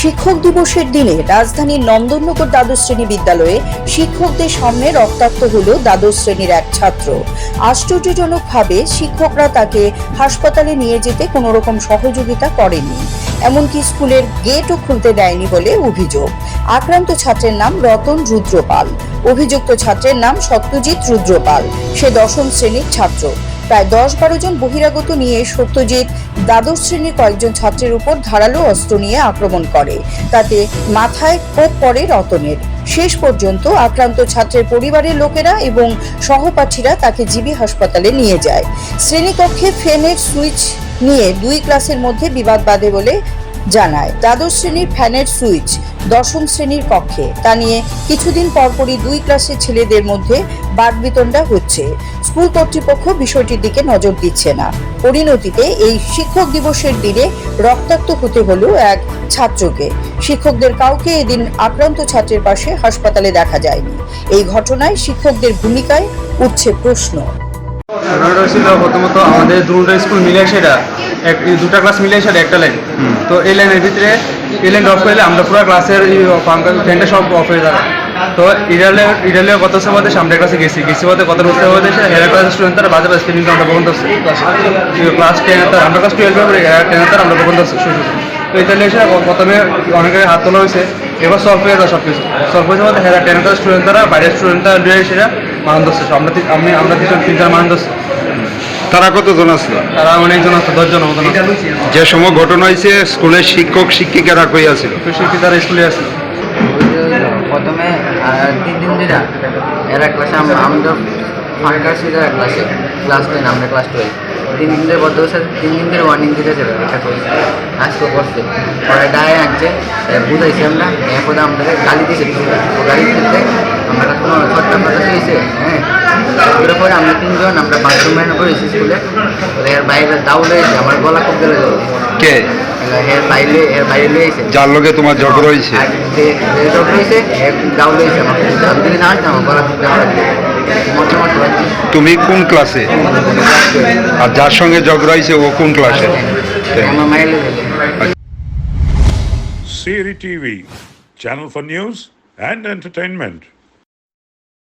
শিক্ষক দিবসের দিনে রাজধানীর নন্দননগর দ্বাদশ শ্রেণি বিদ্যালয়ে শিক্ষকদের সামনে রক্তাক্ত হল দ্বাদশ শ্রেণির এক ছাত্র। আশ্চর্যজনকভাবে শিক্ষকরা তাকে হাসপাতালে নিয়ে যেতে কোনো রকম সহযোগিতা করেননি এমনকি স্কুলের গেটও খুলতে দেয়নি বলে অভিযোগ। আক্রান্ত ছাত্রের নাম রতন রুদ্রপাল। অভিযুক্ত ছাত্রের নাম সত্যজিৎ রুদ্রপাল। সে দশম শ্রেণির ছাত্র। প্রায় দশ বারো জন বহিরাগত নিয়ে সত্যজিৎ দ্বাদশ শ্রেণির কয়েকজন ছাত্রের উপর ধারালো অস্ত্র নিয়ে আক্রমণ করে। তাতে মাথায় কোপ পড়ে রতনের। শেষ পর্যন্ত আক্রান্ত ছাত্রের পরিবারের লোকেরা এবং সহপাঠীরা তাকে জিবি হাসপাতালে নিয়ে যায়। শ্রেণীকক্ষে ফ্যানের সুইচ নিয়ে দুই ক্লাসের মধ্যে বিবাদ বাধে বলে জানায়। দ্বাদশ শ্রেণির ফ্যানের সুইচ দশম শ্রেণির কক্ষে। তা নিয়ে কিছুদিন পরপরই দুই ক্লাসের ছেলেদের মধ্যে বাগবিতণ্ডা হচ্ছে। স্কুল কর্তৃপক্ষ বিষয়টির দিকে নজর দিচ্ছে না। পরিণতিতে এই শিক্ষক দিবসের দিনে রক্তাক্ত হতে হলো এক ছাত্রকে। শিক্ষকদের কাউকে এদিন আক্রান্ত ছাত্রের পাশে হাসপাতালে দেখা যায়নি। এই ঘটনায় শিক্ষকদের ভূমিকায় উঠছে প্রশ্ন। ছিল প্রথমত আমাদের দুটো স্কুল মিলে সেটা। দুটা ক্লাস মিলে সেটা একটা লাইন তো এই লাইনের ভিতরে, এই লাইন অফ করলে আমরা পুরো ক্লাসের ফ্যানটা সব অফ হয়ে যাবে। তো ইডালে ইডালে কত সময় সামনে ক্লাসে গেছি? গেছি বলতে কত বুঝতে হবে হেরা ক্লাসের স্টুডেন্ট তারা বাজে বাজে কিন্তু আমরা বন্ধ হচ্ছে ক্লাস টেন তার আমরা ক্লাস টুয়েলভে পড়ে টেন তার আমরা হচ্ছে শুরু তো ইতালি এসে প্রথমে অনেকের হাত তোলা হয়েছে। এবার সলভ হয়ে যায় সব কিছু সলভ হয়েছে বলতে হেরা টেন ক্লাস স্টুডেন্ট তারা বাইরের স্টুডেন্টরা লিয়ে সেটা মান ধরছে আমরা আমি, আমরা মান ধরছি তারা কতজন আসলো তারা অনেকজন আছে দশজন মতন যে সময় ঘটনা হয়েছে স্কুলের শিক্ষক শিক্ষিকারা কই আছিল? তারা স্কুলে আছে। প্রথমে তিন দিন ধরে এরা ক্লাসে আমরা আমাদের ফাঁকা ছিল ক্লাসে ক্লাস টেন আমরা ক্লাস টুয়েলভ তিন দিন ধরে বদ্ধ স্যার তিন দিন ধরে ওয়ার্নিং দিতেছে এটা করছে আজকে করছে। পরে ডায়ে আনছে বুঝাইছি আমরা এরপর আমাদের গালি দিয়েছে গালি দিতে আমরা কোনো ছট্টা হয়েছে হ্যাঁ? তারপরে পরে আমরা তিনজন আমরা বাথরুম বাইরে করেছি স্কুলে। এর বাইরে দাউলে আমার গলা খুব গেলে কে? এর বাইরে এর বাইরে এসে। যার লগে তোমার ঝগড়া সব এক ডাউন হয়েছে আমার না আমার গলা খুব তুমি কোন ক্লাসে আর যার সঙ্গে ঝগড়া হয়েছে ও কোন ক্লাসে আমার মাইলে দিলে Siri TV, channel for news and entertainment.